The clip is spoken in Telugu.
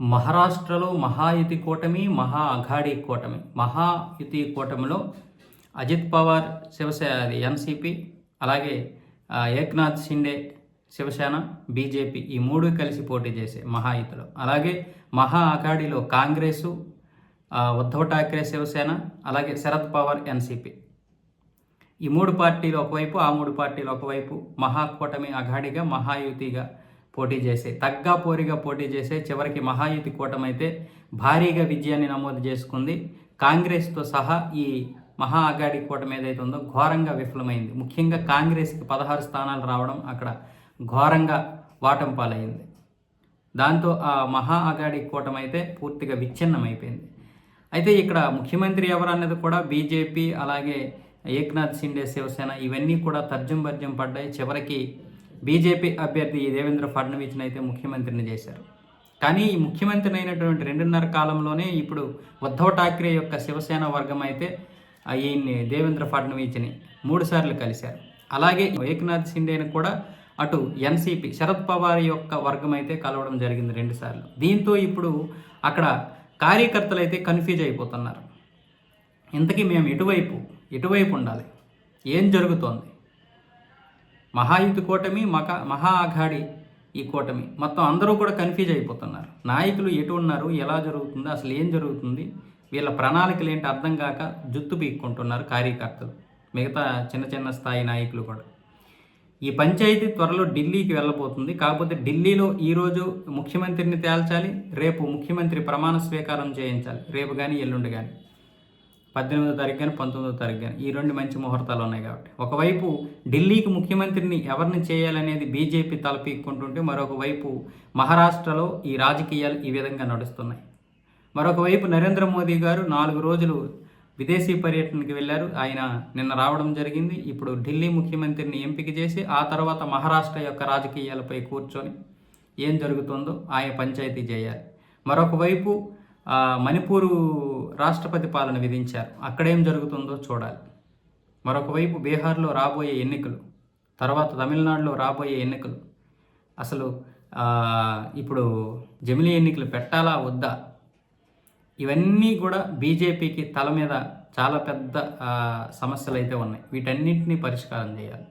మహారాష్ట్రలో మహాయుతి కూటమి మహా అఘాడీ కూటమి. మహాయుతి కూటమిలో అజిత్ పవార్ శివసేన ఎన్సీపీ అలాగే ఏక్నాథ్ షిండే శివసేన బీజేపీ ఈ మూడు కలిసి పోటీ చేసే మహాయుతిలో. అలాగే మహా అఘాడీలో కాంగ్రెసు ఉద్ధవ్ ఠాక్రే శివసేన అలాగే శరద్ పవార్ ఎన్సిపి ఈ మూడు పార్టీలు ఒకవైపు ఆ మూడు పార్టీలు ఒకవైపు మహాకూటమి అఘాడిగా మహాయుతిగా పోటీ చేసే తగ్గా పోరిగా పోటీ చేసే చివరికి మహాయుతి కూటమి అయితే భారీగా విజయాన్ని నమోదు చేసుకుంది. కాంగ్రెస్తో సహా ఈ మహా అఘాడి కూటమి ఏదైతే ఉందో ఘోరంగా విఫలమైంది. ముఖ్యంగా కాంగ్రెస్కి పదహారు స్థానాలు రావడం అక్కడ ఘోరంగా వాటం పాలైంది. దాంతో ఆ మహా అఘాడి కూటమి అయితే పూర్తిగా విచ్ఛిన్నమైపోయింది. అయితే ఇక్కడ ముఖ్యమంత్రి ఎవరు అన్నది కూడా బీజేపీ అలాగే ఏక్నాథ్ షిండే శివసేన ఇవన్నీ కూడా తర్జం పడ్డాయి. చివరికి బీజేపీ అభ్యర్థి దేవేంద్ర ఫడ్నవీస్ని అయితే ముఖ్యమంత్రిని చేశారు. కానీ ఈ ముఖ్యమంత్రి అయినటువంటి రెండున్నర కాలంలోనే ఇప్పుడు ఉద్ధవ్ ఠాక్రే యొక్క శివసేన వర్గం అయితే ఈయన్ని దేవేంద్ర ఫడ్నవీస్ని మూడు సార్లు కలిశారు. అలాగే ఏక్నాథ్ షిండేని కూడా అటు ఎన్సీపీ శరద్ పవార్ యొక్క వర్గం అయితే కలవడం జరిగింది రెండుసార్లు దీంతో ఇప్పుడు అక్కడ కార్యకర్తలు అయితే కన్ఫ్యూజ్ అయిపోతున్నారు. ఇంతకీ మేము ఎటువైపు ఎటువైపు ఉండాలి? ఏం జరుగుతోంది? మహాయుతి కూటమి మక మహా అఘాడి ఈ కూటమి. మొత్తం అందరూ కూడా కన్ఫ్యూజ్ అయిపోతున్నారు. నాయకులు ఎటు ఉన్నారు ఎలా జరుగుతుంది అసలు ఏం జరుగుతుంది? వీళ్ళ ప్రణాళికలు ఏంటి అర్థం కాక జుత్తు పీక్కుంటున్నారు కార్యకర్తలు. మిగతా చిన్న చిన్న స్థాయి నాయకులు కూడా. ఈ పంచాయతీ త్వరలో ఢిల్లీకి వెళ్ళబోతుంది. కాకపోతే ఢిల్లీలో ఈరోజు ముఖ్యమంత్రిని తేల్చాలి రేపు ముఖ్యమంత్రి ప్రమాణ స్వీకారం చేయించాలి. రేపు కానీ ఎల్లుండి కానీ పద్దెనిమిదో తారీఖు కానీ పంతొమ్మిదో తారీఖు కానీ ఈ రెండు మంచి ముహూర్తాలు ఉన్నాయి కాబట్టి. ఒకవైపు ఢిల్లీకి ముఖ్యమంత్రిని ఎవరిని చేయాలనేది బీజేపీ తలపీక్కుంటుంటే మరొక వైపు మహారాష్ట్రలో ఈ రాజకీయాలు ఈ విధంగా నడుస్తున్నాయి. మరొక వైపు నరేంద్ర మోదీ గారు నాలుగు రోజులు విదేశీ పర్యటనకి వెళ్ళారు. ఆయన నిన్న రావడం జరిగింది. ఇప్పుడు ఢిల్లీ ముఖ్యమంత్రిని ఎంపిక చేసి ఆ తర్వాత మహారాష్ట్ర యొక్క రాజకీయాలపై కూర్చొని ఏం జరుగుతుందో ఆయన పంచాయతీ చేయాలి. మరొకవైపు మణిపూరు రాష్ట్రపతి పాలన విధించారు. అక్కడేం జరుగుతుందో చూడాలి. మరొకవైపు బీహార్లో రాబోయే ఎన్నికలు తర్వాత తమిళనాడులో రాబోయే ఎన్నికలు అసలు ఇప్పుడు జమిలీ ఎన్నికలు పెట్టాలా వద్దా? ఇవన్నీ కూడా బీజేపీకి తల మీద చాలా పెద్ద సమస్యలు అయితే ఉన్నాయి. వీటన్నింటినీ పరిష్కారం చేయాలి.